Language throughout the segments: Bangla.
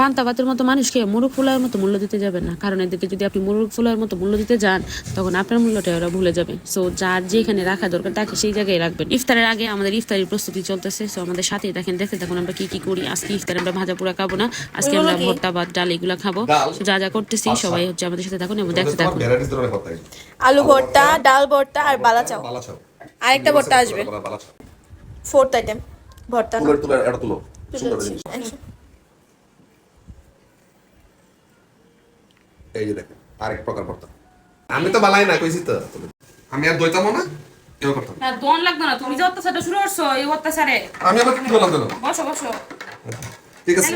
পান্তা ভাতের মতো মানুষকে মুরুখ ফুলার মতো মূল্য দিতে যাবেন না। কারণ এদেরকে যদি আপনি মুরুখ ফুলার মতো মূল্য দিতে যান তখন আপনার মূল্যটা ওরা ভুলে যাবে। সো যার যেখানে রাখা দরকার তাকে সেই জায়গায় রাখবেন। ইফতারের আগে আমাদের ইফতারের প্রস্তুতি চলতেছে। সো আমাদের সাথে দেখেন দেখতে থাকুন আমরা কি কি করি। আজকে ইফতারে আমরা ভাজা পোড়া খাব না। আজকে আমরা ভর্তা ভাত ডাল এগুলো খাব? যা যা করতেছি সবাই হচ্ছে আমাদের সাথে থাকুন এবং দেখতে থাকুন। আলু ভর্তা ডাল ভর্তা আর বালা চাও আরেকটা ভর্তা আসবে। ফোর্থ আইটেম ভর্তা। তুলো, তুলো, এটা তুলো। সুন্দর জিনিস। এই যে দেখেন, আরেক প্রকার ভর্তা। আমি তো বালাই না কইছি তো। আমি আর দইতামও না এও করতাম। না দোন লাগতো না তুমি যে অত্যাচারটা শুরু করছ এই অত্যাচারে। আমি আবার কি বললাম জানো? বসো বসো। ঠিক আছে।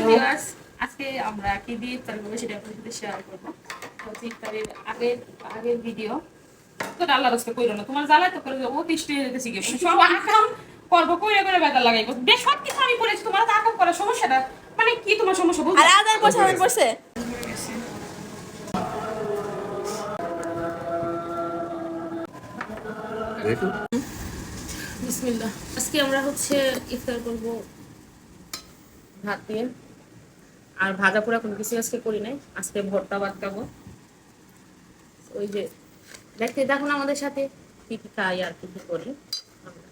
আজকে আমরা কি দিয়ে ইফতার করব সেটা আপনাদের সাথে শেয়ার করব। তো হচ্ছে ইফতারের আগের আগের ভিডিও তো ডাল্লা রাস্তা কইরো না তোমার জ্বালায় তো করে ও তিষ্টি হয়ে যেতেছি গিয়ে। মানে সব আকাম করব কইরে করে বেদার লাগাইবো বেশ সব কিছু আমি করেছি তোমার তো আকাম করার সমস্যাটা। মানে কি তোমার সমস্যা বুঝছ আর আদার পড়ছে আদার পড়ছে? আজকে আমরা হচ্ছে ইফতার ভাত দিয়ে। আর ভাজা পোড়া কোনো কিছু আজকে করি নাই। আজকে ভর্তা ভাত খাব ওই যে, দেখতে দেখুন আমাদের সাথে কি কি খাই আর কি কি করি।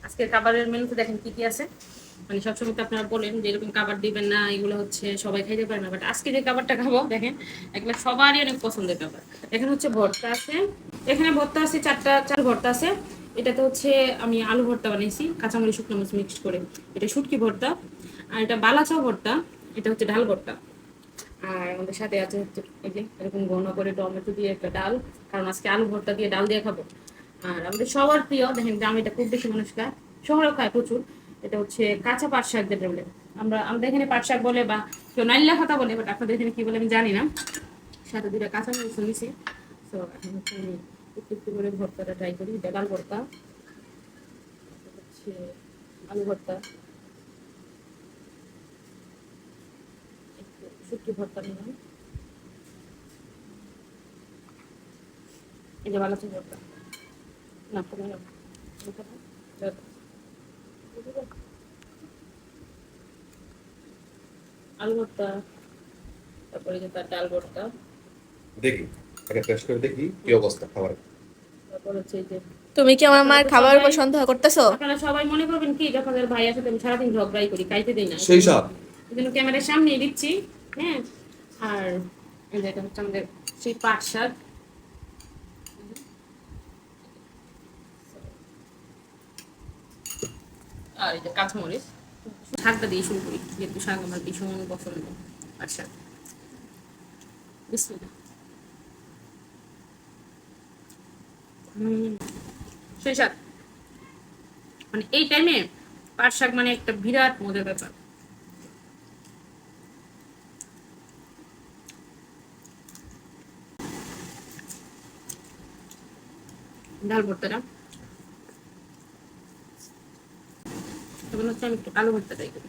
আজকে খাবারের মেনুতে দেখেন কি কি আছে। মানে সবসময় তো আপনারা বলেন যে এরকম খাবার দিবেন না, এগুলো হচ্ছে সবাই খাইতে পারে না। বাট আজকে যে খাবারটা খাব, দেখেন, এগুলো সবারই অনেক পছন্দের খাবার। এখানে হচ্ছে ভর্তা আছে। এখানে ভর্তা আছে, চারটা, চার ভর্তা আছে। এটাতে হচ্ছে আমি আলু ভর্তা বানিয়েছি কাঁচামরিচ, শুকনো মরিচ মিক্সড করে। এটা শুটকি ভর্তা, আর এটা বালাচাও ভর্তা, এটা হচ্ছে ডাল ভর্তা। আর আমাদের সাথে আছে হচ্ছে এই যে এরকম ঘন করে টমেটো দিয়ে একটা ডাল, কারণ আজকে আলু ভর্তা দিয়ে ডাল দিয়ে খাব। আর আমাদের সবার প্রিয়, দেখেন গ্রামে এটা খুব বেশি মানুষ খায়, শহরেও খায় প্রচুর, এটা হচ্ছে কাঁচা পাট শাক যেটা বলে। আমরা, আমাদের এখানে পাট শাক বলে বা কেউ নাইল্লা কথা বলে বাট আপনাদের এখানে কি বলে আমি জানি না। সাথে দুটা কাঁচা মরিচ নিয়েছি তো এখন হচ্ছে একটু একটু করে ভর্তাটা ট্রাই করি ডাল ভর্তা। হচ্ছে আলু ভর্তা। শুটকি ভর্তা নিলাম। এই যে বালাচি ভর্তা। না আলু ভর্তা, তারপরে যে তার ডাল ভর্তা। দেখি। আগে টেস্ট করে দেখি কি অবস্থা খাবার? তারপর হচ্ছে এই যে তুমি কি আমার মার খাবার উপর সন্দেহ করতেছো? আপনারা সবাই মনে করবেন কি যখন এর সাথে আমি সারাদিন ঝগড়াই করি খাইতে দিই না। সেই সাথ এই জন্য ক্যামেরার সামনেই দিচ্ছি হ্যাঁ। আর এই যে এটা হচ্ছে আমাদের সেই পাট শাক। আর এই যে কাঁচামরিচ। শাকটা দিয়ে শুরু করি যেহেতু শাক আমার ভীষণ পছন্দ পাট শাক। বিসমিল্লাহ। সেই শাক মানে এই টাইমে পাট শাক মানে একটা বিরাট মজার ব্যাপার। ডাল ভর্তাটা। তখন হচ্ছে আমি একটু আলু ভর্তাটাই করি।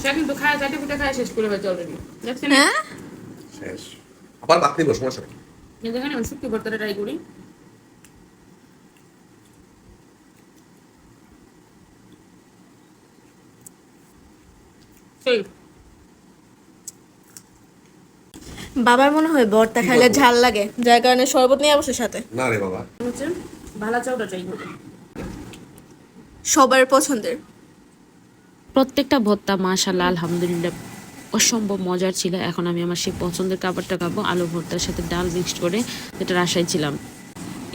সে কিন্তু খায় চাটে পিঠে খায় শেষ করে হয়েছে অলরেডি দেখছেন? হ্যাঁ? শেষ। আবার ভাত নিব সমস্যা নেই। কিন্তু আমি শুটকি ভর্তাটা ট্রাই করি। সেই। বাবার মনে হয় ভর্তা খাইলে ঝাল লাগে যার কারণে শরবত নিয়ে বসে সাথে। না রে বাবা। হচ্ছে ভালা চাউটা ট্রাই করি। সবার পছন্দের। প্রত্যেকটা ভর্তা মাশাল্লাহ আলহামদুলিল্লাহ। অসম্ভব মজার ছিল। এখন আমি আমার সেই পছন্দের খাবারটা খাব, আলু ভর্তার সাথে ডাল মিক্সড করে যেটা আশায় ছিলাম।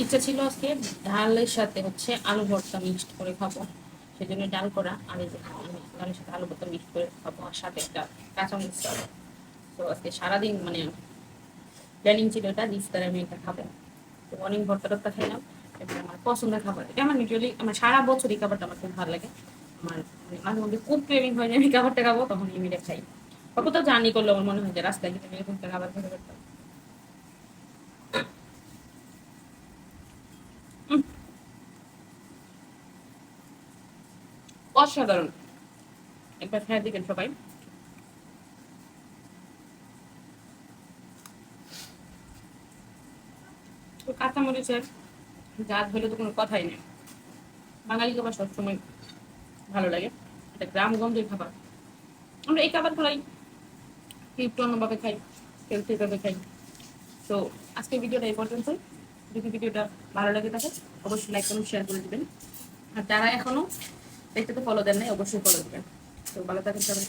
ইচ্ছা ছিল আজকে ডালের সাথে হচ্ছে আলু ভর্তা মিক্সড করে খাব সেই জন্য ডাল করা আমি ডালের সাথে আলু ভর্তা মিক্সড করে খাব, আর সাথে একটা কাঁচা খাব তো আজকে সারাদিন মানে প্ল্যানিং ছিল এটা ইফতারে আমি এটা খাব। তো অনেক ভর্তা টর্তা খাইলাম এটা আমার পছন্দের খাবার। এটা আমার ইউজুয়ালি আমার সারা বছর এই খাবারটা আমার খুব ভালো লাগে। আমার মানে মাঝে মধ্যে খুব ক্রেভিং হয় যে আমি খাবারটা খাব, তখন আমি এটা খাই। বা কোথাও জার্নি করলে আমার মনে হয় যে রাস্তায় গিয়ে এরকম একটা খাবার খেতে পারতাম অসাধারণ। একবার খেয়ে দিবেন সবাই। তো কাঁচামরিচের জাত হলে তো কোনো কথাই নেই। বাঙালি খাবার সবসময় ভালো লাগে। এটা গ্রামগঞ্জের খাবার। আমরা এই খাবার কেউ একটু অন্যভাবে খাই কেউ ভাবে খাই। তো আজকে ভিডিওটা এই পর্যন্তই। যদি ভিডিওটা ভালো লাগে থাকে, অবশ্যই লাইক করুন শেয়ার করে দেবেন। আর যারা এখনও দেখতে তো ফলো দেন নাই, অবশ্যই ফলো দেবেন। তো ভালো থাকেন সবাই।